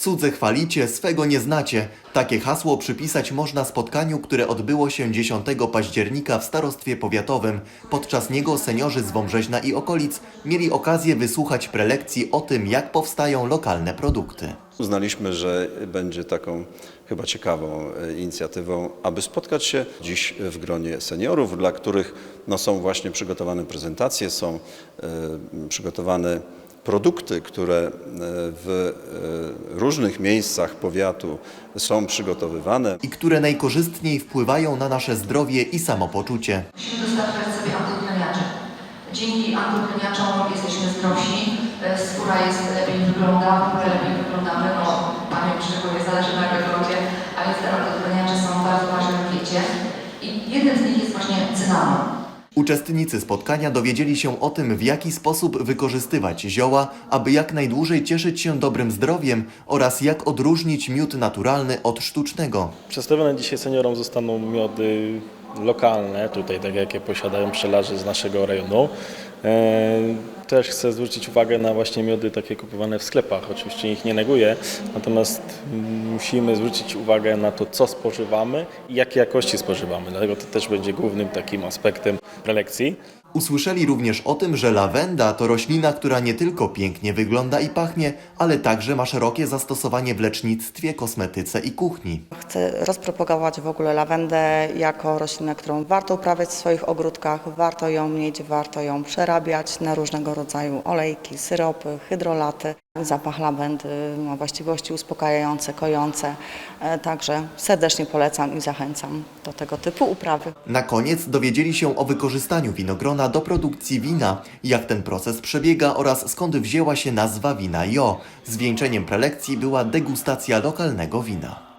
Cudze chwalicie, swego nie znacie. Takie hasło przypisać można spotkaniu, które odbyło się 10 października w starostwie powiatowym. Podczas niego seniorzy z Wąbrzeźna i okolic mieli okazję wysłuchać prelekcji o tym, jak powstają lokalne produkty. Uznaliśmy, że będzie taką chyba ciekawą e, inicjatywą, aby spotkać się dziś w gronie seniorów, dla których no, są właśnie przygotowane prezentacje, są e, przygotowane produkty, które e, w e, różnych miejscach powiatu są przygotowywane. i które najkorzystniej wpływają na nasze zdrowie i samopoczucie. Musimy dostarczać sobie antytleniaczy. Dzięki antytleniaczom jesteśmy zdrowsi, e, skóra jest lepiej wygląda, w ogóle lepiej wyglądamy, no pamięć szczególnie zależy na wyglądzie, a więc te antytleniacze są bardzo ważne w diecie. I jeden z nich jest właśnie cynamon. Uczestnicy spotkania dowiedzieli się o tym, w jaki sposób wykorzystywać zioła, aby jak najdłużej cieszyć się dobrym zdrowiem oraz jak odróżnić miód naturalny od sztucznego. Przedstawione dzisiaj seniorom zostaną miody lokalne, tutaj tak jakie posiadają pszczelarze z naszego rejonu. Też chcę zwrócić uwagę na właśnie miody takie kupowane w sklepach. Oczywiście ich nie neguję, natomiast musimy zwrócić uwagę na to, co spożywamy i jakiej jakości spożywamy. Dlatego to też będzie głównym takim aspektem prelekcji. Usłyszeli również o tym, że lawenda to roślina, która nie tylko pięknie wygląda i pachnie, ale także ma szerokie zastosowanie w lecznictwie, kosmetyce i kuchni. Chcę rozpropagować w ogóle lawendę jako roślinę, którą warto uprawiać w swoich ogródkach, warto ją mieć, warto ją przerabiać na różnego rodzaju olejki, syropy, hydrolaty. Zapach lawendy ma właściwości uspokajające, kojące, e, także serdecznie polecam i zachęcam do tego typu uprawy. Na koniec dowiedzieli się o wykorzystaniu winogrona do produkcji wina, jak ten proces przebiega oraz skąd wzięła się nazwa wina JO. Zwieńczeniem prelekcji była degustacja lokalnego wina.